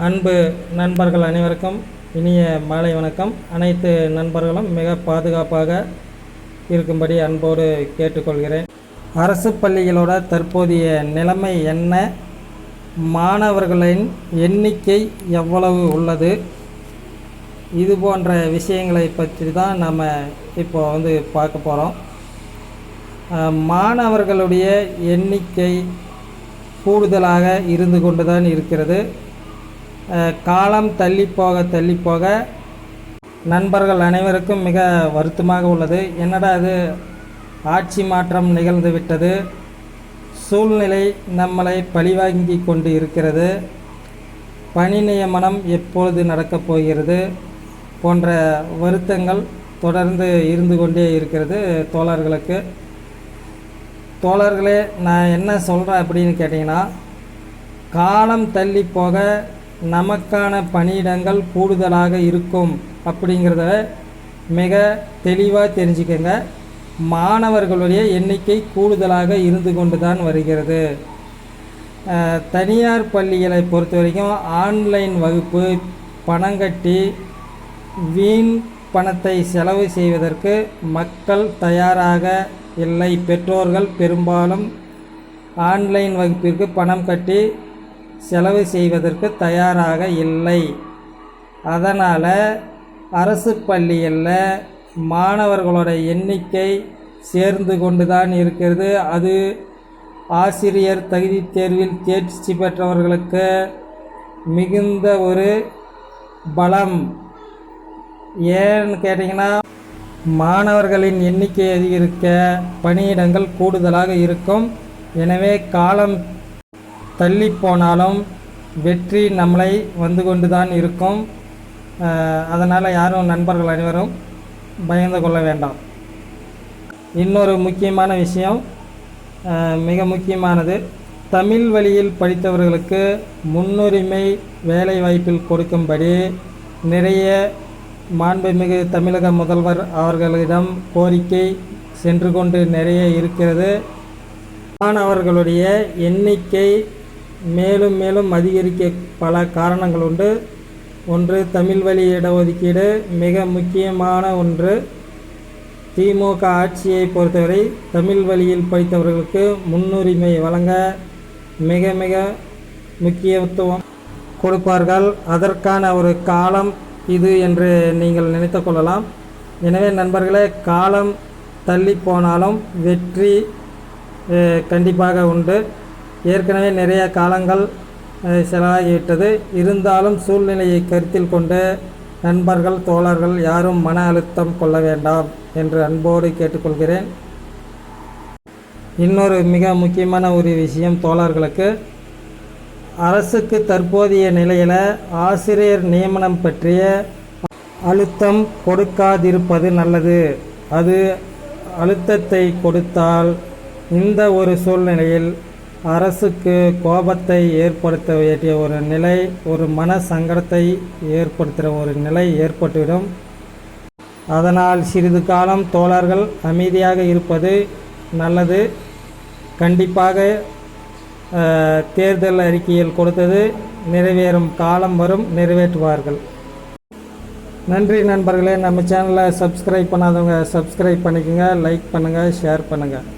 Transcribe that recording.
அன்பு நண்பர்கள் அனைவருக்கும் இனிய மாலை வணக்கம். அனைத்து நண்பர்களும் மிக பாதுகாப்பாக இருக்கும்படி அன்போடு கேட்டுக்கொள்கிறேன். அரசு பள்ளிகளோட தற்போதைய நிலைமை என்ன? மாணவர்களின் எண்ணிக்கை எவ்வளவு உள்ளது? இது போன்ற விஷயங்களை பற்றி தான் நம்ம இப்போ வந்து பார்க்க போகிறோம் மாணவர்களுடைய எண்ணிக்கை கூடுதலாக இருந்து கொண்டு தான் இருக்கிறது. காலம் தள்ளி போக தள்ளி போக நண்பர்கள் அனைவருக்கும் மிக வருத்தமாக உள்ளது. என்னடா அது ஆட்சி மாற்றம் நிகழ்ந்து விட்டது. சூழ்நிலை நம்மளை பழிவாங்கி கொண்டு இருக்கிறது. பணி நியமனம் எப்பொழுது நடக்கப் போகிறது போன்ற வருத்தங்கள் தொடர்ந்து இருந்து கொண்டே இருக்கிறது தோழர்களுக்கு. தோழர்களே நான் என்ன சொல்கிறேன் அப்படின்னு கேட்டிங்கன்னா காலம் தள்ளி போக நமக்கான பணியிடங்கள் கூடுதலாக இருக்கும் அப்படிங்கிறத மிக தெளிவாக தெரிஞ்சுக்கங்க. மாணவர்களுடைய எண்ணிக்கை கூடுதலாக இருந்து கொண்டு தான் வருகிறது தனியார் பள்ளிகளை பொறுத்த வரைக்கும் ஆன்லைன் வகுப்பு பணம் கட்டி வீண் பணத்தை செலவு செய்வதற்கு மக்கள் தயாராக இல்லை. பெற்றோர்கள் பெரும்பாலும் ஆன்லைன் வகுப்பிற்கு பணம் கட்டி செலவு செய்வதற்கு தயாராக இல்லை. அதனால் அரசு பள்ளிகளில் மாணவர்களோட எண்ணிக்கை சேர்ந்து கொண்டு தான் இருக்கிறது. அது ஆசிரியர் தகுதி தேர்வில் தேர்ச்சி பெற்றவர்களுக்கு மிகுந்த ஒரு பலம். ஏன்னு கேட்டிங்கன்னா மாணவர்களின் எண்ணிக்கை அதிகரிக்க பணியிடங்கள் கூடுதலாக இருக்கும். எனவே காலம் தள்ளி போனாலும் வெற்றி நம்மளை வந்து கொண்டு தான் இருக்கும் அதனால் யாரும் நண்பர்கள் அனைவரும் பயந்து கொள்ள வேண்டாம். இன்னொரு முக்கியமான விஷயம் மிக முக்கியமானது. தமிழ் வழியில் படித்தவர்களுக்கு முன்னுரிமை வேலை வாய்ப்பில் கொடுக்கும்படி நிறைய மாண்புமிகு தமிழக முதல்வர் அவர்களிடம் கோரிக்கை சென்று கொண்டு நிறைய இருக்கிறது. மாணவர்களுடைய எண்ணிக்கை மேலும் மேலும் அதிகரிக்க பல காரணங்கள் உண்டு. ஒன்று தமிழ் வழி இடஒதுக்கீடு மிக முக்கியமான ஒன்று. திமுக ஆட்சியை பொறுத்தவரை தமிழ் வழியில் படித்தவர்களுக்கு முன்னுரிமை வழங்க மிக மிக முக்கியத்துவம் கொடுப்பார்கள். அதற்கான ஒரு காலம் இது என்று நீங்கள் நினைத்து கொள்ளலாம். எனவே நண்பர்களே காலம் தள்ளி போனாலும் வெற்றி கண்டிப்பாக உண்டு. ஏற்கனவே நிறைய காலங்கள் செலவாகிவிட்டது. இருந்தாலும் சூழ்நிலையை கருத்தில் கொண்டு நண்பர்கள் தோழர்கள் யாரும் மன அழுத்தம் கொள்ள வேண்டாம் என்று அன்போடு கேட்டுக்கொள்கிறேன். இன்னொரு மிக முக்கியமான ஒரு விஷயம் தோழர்களுக்கு அரசுக்கு தற்போதைய நிலையில் ஆசிரியர் நியமனம் பற்றிய அழுத்தம் கொடுக்காதிருப்பது நல்லது. அது அழுத்தத்தை கொடுத்தால் இந்த ஒரு சூழ்நிலையில் அரசுக்கு கோபத்தை ஏற்படுத்த வேண்டிய ஒரு நிலை ஒரு மன சங்கடத்தை ஏற்படுத்துகிற ஒரு நிலை ஏற்பட்டுவிடும். அதனால் சிறிது காலம் தோழர்கள் அமைதியாக இருப்பது நல்லது. கண்டிப்பாக தேர்தல் அறிக்கையில் கொடுத்தது நிறைவேறும் காலம் வரும் நிறைவேற்றுவார்கள். நன்றி நண்பர்களே. நம்ம சேனலை சப்ஸ்கிரைப் பண்ணாதவங்க சப்ஸ்கிரைப் பண்ணிக்கோங்க லைக் பண்ணுங்கள் ஷேர் பண்ணுங்கள்